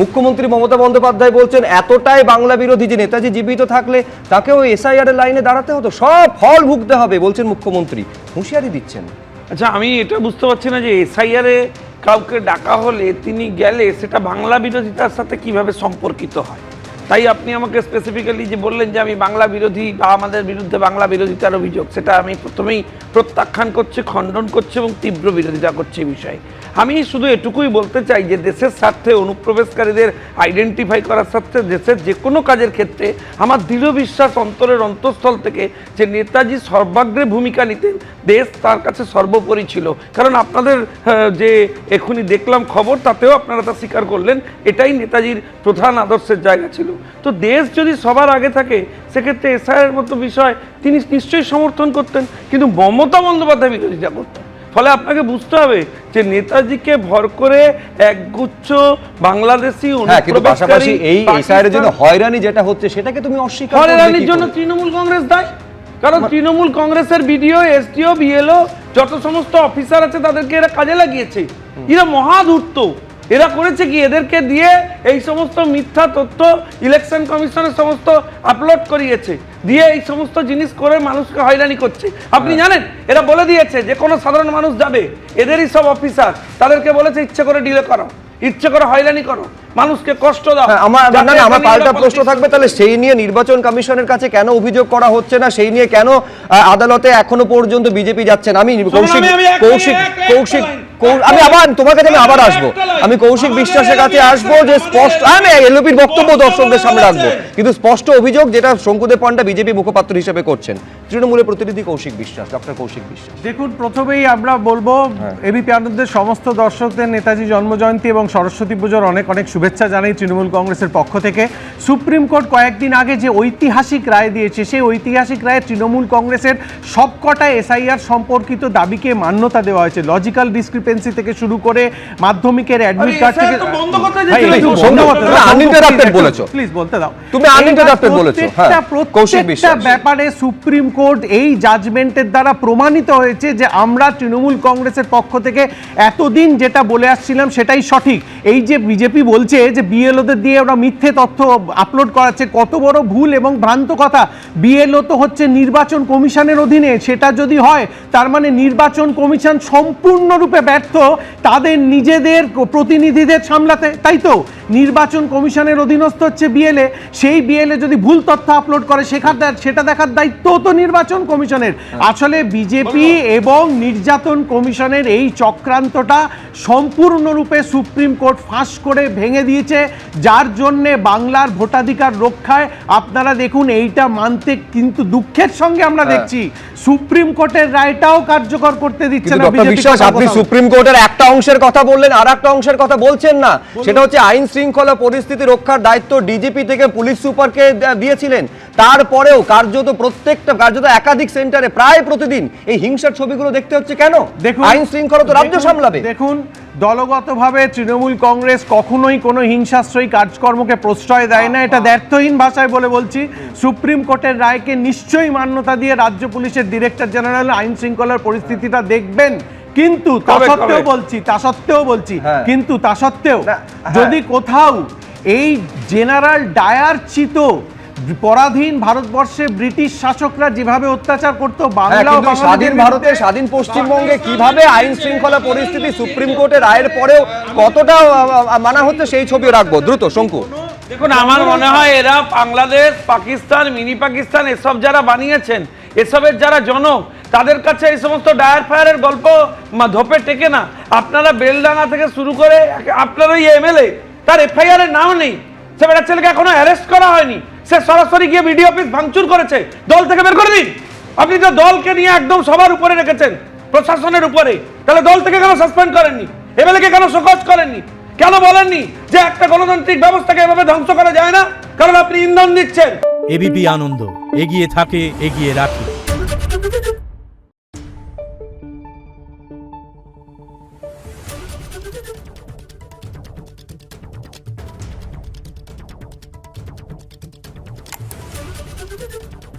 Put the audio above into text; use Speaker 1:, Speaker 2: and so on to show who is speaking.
Speaker 1: মুখ্যমন্ত্রী মমতা বন্দ্যোপাধ্যায় বলছেন, এতটাই বাংলা বিরোধী যে নেতাজি জীবিত থাকলে তাকে ওই এসআইআর এর লাইনে দাঁড়াতে হতো। সব ফল ভুগতে হবে, বলছেন মুখ্যমন্ত্রী। হুঁশিয়ারি দিচ্ছেন।
Speaker 2: আচ্ছা আমি এটা বুঝতে পারছি না যে এসআইআরে কাউকে ডাকা হলে তিনি গেলে সেটা বাংলা বিরোধিতার সাথে কীভাবে সম্পর্কিত হয়? তাই আপনি আমাকে স্পেসিফিক্যালি যে বললেন যে আমি বাংলা বিরোধী বা আমাদের বিরুদ্ধে বাংলা বিরোধিতার অভিযোগ, সেটা আমি প্রথমেই প্রত্যাখ্যান করছি, খণ্ডন করছি এবং তীব্র বিরোধিতা করছি এই বিষয়ে। আমি শুধু এটুকুই বলতে চাই যে দেশের স্বার্থে, অনুপ্রবেশকারীদের আইডেন্টিফাই করার স্বার্থে দেশের যে কোনো কাজের ক্ষেত্রে আমার দৃঢ় বিশ্বাস অন্তরের অন্তঃস্থল থেকে যে নেতাজি সর্বাগ্রে ভূমিকা নিতেন, দেশ তার কাছে সর্বোপরি ছিল। কারণ আপনাদের যে এখনই দেখলাম খবর, তাতেও আপনারা তা স্বীকার করলেন, এটাই নেতাজির প্রধান আদর্শের জায়গা ছিল। তো দেশ যদি সবার আগে থাকে, সেক্ষেত্রে এসআইয়ের মতো বিষয় তিনি নিশ্চয়ই সমর্থন করতেন, কিন্তু মমতা বন্দ্যোপাধ্যায় বিরোধিতা করতেন। ফলে আপনাকে বুঝতে হবে যে নেতাজিকে ভর করে একগুচ্ছ বাংলাদেশি
Speaker 1: হ্যাঁ পাশাপাশি এই এসআইআর জন্য হয়রানি যেটা হচ্ছে সেটাকে তুমি অস্বীকার
Speaker 2: হয়রানির জন্য তৃণমূল কংগ্রেস দায়। কারণ তৃণমূল কংগ্রেসের বিডিও এসটিও বিএলও যত সমস্ত অফিসার আছে তাদেরকে এরা কাজে লাগিয়েছে। এরা মহাধূর্ত। এরা করেছে কি? এদেরকে দিয়ে এই সমস্ত মিথ্যা তথ্য ইলেকশন কমিশনের সমস্ত আপলোড করিয়েছে। দিয়ে এই সমস্ত জিনিস করে মানুষকে হয়রানি করছে। আপনি
Speaker 1: হ্যাঁ।
Speaker 2: জানেন এরা বলে দিয়েছে যে কোনো সাধারণ মানুষ যাবে এদেরই সব অফিসার তাদেরকে বলেছে ইচ্ছে করে ডিলে করো ইচ্ছে করে হয়রানি করো মানুষকে কষ্ট দাও
Speaker 1: হ্যাঁ, আমার না না আমার পাল্টা প্রশ্ন থাকবে তাহলে সেই নিয়ে নির্বাচন কমিশনের কাছে কেন অভিযোগ করা হচ্ছে না? সেই নিয়ে কেন আদালতে এখনও পর্যন্ত বিজেপি যাচ্ছেন আমি কৌশিক
Speaker 2: আমি
Speaker 1: কৌশিক কৌশিক আমি। আবার তোমার কাছে আমি আবার আসব আমি কৌশিক বিশ্বাসের কাছে আসব যে স্পষ্ট আমি এলওপির বক্তব্য
Speaker 2: বক্তব্য
Speaker 1: দর্শকদের সামনে রাখব কিন্তু স্পষ্ট অভিযোগ যেটা শঙ্কুদেব পান্ডা বিজেপি মুখপাত্র হিসেবে করছেন তৃণমূলের প্রতিনিধি কৌশিক বিশ্বাস ডক্টর কৌশিক বিশ্বাস
Speaker 3: দেখুন প্রথমেই আমরা বলব এবিপি আনন্দের সমস্ত দর্শকদের নেতাজি জন্মজয়ন্তী এবং সরস্বতী পুজোর অনেক অনেক শুভেচ্ছা জানাই তৃণমূল কংগ্রেসের পক্ষ থেকে সুপ্রিম কোর্ট কয়েকদিন আগে যে ঐতিহাসিক রায় দিয়েছে সেই ঐতিহাসিক রায়ে তৃণমূল কংগ্রেসের সবকটা এসআইআর সম্পর্কিত দাবিকে মান্যতা দেওয়া হয়েছে লজিক্যাল ডিসক্রিপেন্সি থেকে শুরু করে মাধ্যমিকের অ্যাডমিট কার্ড থেকে।
Speaker 1: বলেছ।
Speaker 3: প্লিজ বলতে দাও
Speaker 1: তুমি বলেছ, হ্যাঁ। কৌশিক বিশ্বাস।
Speaker 3: ব্যাপারে সুপ্রিম কোর্ট এই জাজমেন্টের দ্বারা প্রমাণিত হয়েছে যে আমরা তৃণমূল কংগ্রেসের পক্ষ থেকে এতদিন যেটা বলে আসছিলাম সেটাই সঠিক। এই যে বিজেপি বলছে যে বিএলওদের দিয়ে ওরা মিথ্যে তথ্য আপলোড করাচ্ছে, কত বড় ভুল এবং ভ্রান্ত কথা। বিএলও তো হচ্ছে নির্বাচন কমিশনের অধীনে, সেটা যদি হয়, তার মানে নির্বাচন কমিশন সম্পূর্ণরূপে ব্যর্থ তাদের নিজেদের প্রতিনিধিদের সামলাতে। তাই তো? নির্বাচন কমিশনের অধীনস্থ হচ্ছে বিএলএ। সেই বিএলএ যদি ভুল তথ্য আপলোড করে, সেখান সেটা দেখার দায়িত্ব তো নির্বাচন কমিশনের। আসলে বিজেপি এবং নির্যাতন কমিশনের এই চক্রান্তটা সম্পূর্ণরূপে সুপ্রিম কোর্ট ফাঁস করে ভেঙে দিয়েছে। যার জন্যে বাংলার ভোটাধিকার রক্ষায় আপনারা দেখুন এইটা মানতে কিন্তু দুঃখের সঙ্গে আমরা দেখছি। সুপ্রিম কোর্টের রায়টাও কার্যকর করতে দিচ্ছে না
Speaker 1: বিশ্বাস আপনি সুপ্রিম কোর্টের একটা অংশের কথা বললেন আর একটা অংশের কথা বলছেন না। সেটা হচ্ছে আইন শৃঙ্খলা পরিস্থিতি রক্ষার দায়িত্ব ডিজিপি থেকে পুলিশ সুপারকে দিয়েছিলেন। তারপরেও কার্যত প্রত্যেকটা কার্যত একাধিক সেন্টারে প্রায় প্রতিদিন এই হিংসার ছবিগুলো দেখতে হচ্ছে কেন?
Speaker 3: দেখুন
Speaker 1: আইন শৃঙ্খলা তো রাজ্য সামলাবে।
Speaker 3: দেখুন দলগতভাবে তৃণমূল কংগ্রেস কখনোই কোনো হিংসাশ্রয়ী কাজকর্মকে প্রশ্রয় দেয় না এটা দ্ব্যর্থহীন ভাষায় বলে বলছি। সুপ্রিম কোর্টের রায়কে নিশ্চয়ই মান্যতা দিয়ে রাজ্য পুলিশের ডিরেক্টর জেনারেল আইন শৃঙ্খলার পরিস্থিতিটা দেখবেন। কিন্তু তা সত্ত্বেও বলছি তা সত্ত্বেও বলছি
Speaker 1: হ্যাঁ।
Speaker 3: কিন্তু তা সত্ত্বেও
Speaker 1: হ্যাঁ।
Speaker 3: যদি কোথাও এই জেনারেল ডায়ার চিত পরাধীন ভারতবর্ষে ব্রিটিশ শাসকরা যেভাবে অত্যাচার করতো
Speaker 1: হ্যাঁ,
Speaker 3: বাংলা
Speaker 1: স্বাধীন ভারতে স্বাধীন পশ্চিমবঙ্গে কীভাবে আইন শৃঙ্খলা পরিস্থিতি সুপ্রিম কোর্টের রায়ের পরেও কতটা মানা হচ্ছে সেই ছবিও রাখব। দ্রুত শঙ্কু।
Speaker 2: দেখুন আমার মনে হয় এরা বাংলাদেশ পাকিস্তান মিনি পাকিস্তান এসব যারা বানিয়েছেন এসবের যারা জনক তাদের কাছে এই সমস্ত ডায়ার ফায়ারের গল্প মা- ধোপে টেকে না। আপনারা বেলডাঙ্গা থেকে শুরু করে আপনার ওই এমএলএ তার এফআইআর এর নাম নেই। সে বেটা ছেলেকে এখনও অ্যারেস্ট করা হয়নি। সে সরাসরি গিয়ে বিডিও অফিস ভাঙচুর করেছে। দল থেকে বের করে দিন। আপনি তো দলকে নিয়ে একদম সবার উপরে রেখেছেন, প্রশাসনের উপরে, তাহলে দল থেকে কেন সাসপেন্ড করেননি? এমএলএকে কেন সকজ করেননি? কেন বলেননি যে একটা গণতান্ত্রিক ব্যবস্থাকে এভাবে ধ্বংস করা যায় না? কারণ আপনি ইন্ধন দিচ্ছেন।
Speaker 4: এবিপি আনন্দ, এগিয়ে থাকে, এগিয়ে রাখে। Thank you.